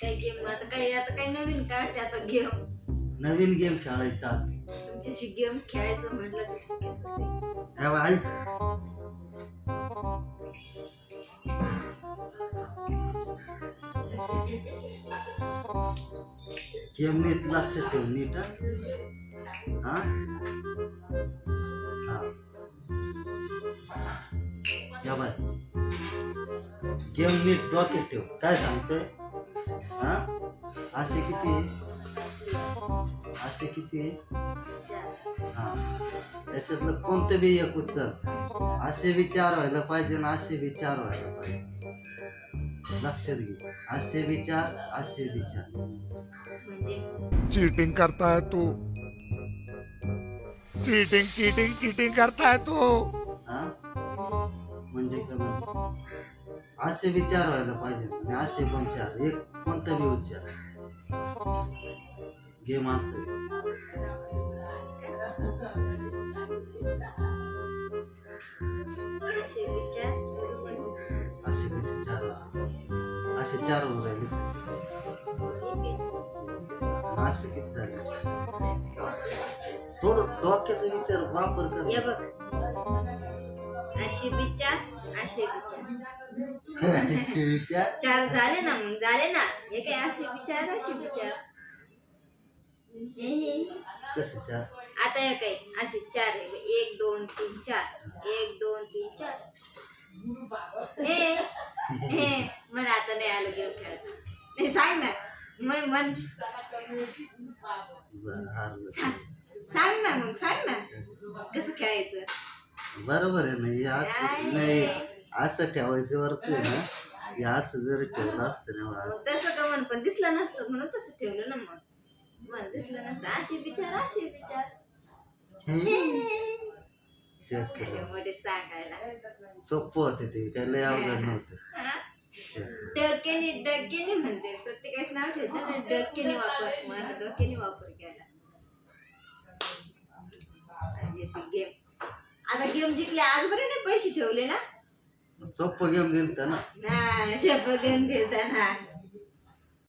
काय गेम आता काही आता काही नवीन काढते आता गेम नवीन गेम खेळायचा आज. तुमच्याशी गेम खेळायचं म्हटलं तर कसं बघ, ऐक. गेम नीट लक्ष ठेव नीट हा? हा. हा या बाय गेम नीट डोक्यात ठेव. काय सांगतोय? हा? असे किती? असे किती. हा. त्याच्यातलं कोणतं बी एक उचल. असे विचार व्हायला पाहिजे ना असे विचार व्हायला पाहिजे. लक्षात घे. असे विचार असे विचार. म्हणजे? चीटिंग करता है तू. चीटिंग चीटिंग चीटिंग करता है तू. हा? म्हणजे काय म्हणजे? असे विचार व्हायला पाहिजे. आणि असे पण चार. एक कोणता बी उच्चार गेम असं विचार असे विचार. कसे चार? असे चार होऊन राहिले. असं किती झाले? थोडं डोक्याचा विचार वापर कर. असे विचार असे विचार विचार चार झाले ना मग झाले ना. हे काय असे विचार असे विचार कसे चार? आता हे काय? असे चार आहे एक दोन तीन चार. एक दोन तीन चार. हे? हे? मला आता नाही आलं गेम खेळता नाही सांग ना. मग मन बरं हारलं सांग. सांग ना मग सांग ना. कसं खेळायचं? बरोबर आहे नाही असं काय? नाही असं ठेवायचं वरच आहे ना हे असं जर ठेवलं असतं ना मग असं तसं का म्हण पण दिसलं नसतं म्हणून तसं ठेवलं ना मग. मला दिसलं नसतं. असे विचार असे विचार. चेक केलं मध्ये सांगायला. सोपं होते ते काय लय अवघड नव्हतं. हा? check म्हणते. प्रत्येकाच नाव ठेवतं ना डक्क्याने वापर वापर केला. गेम आता गेम जिंकले आज बरे नाही पैसे ठेवले ना? सोपं गेम दिलता ना ना शप गेम दिलता ना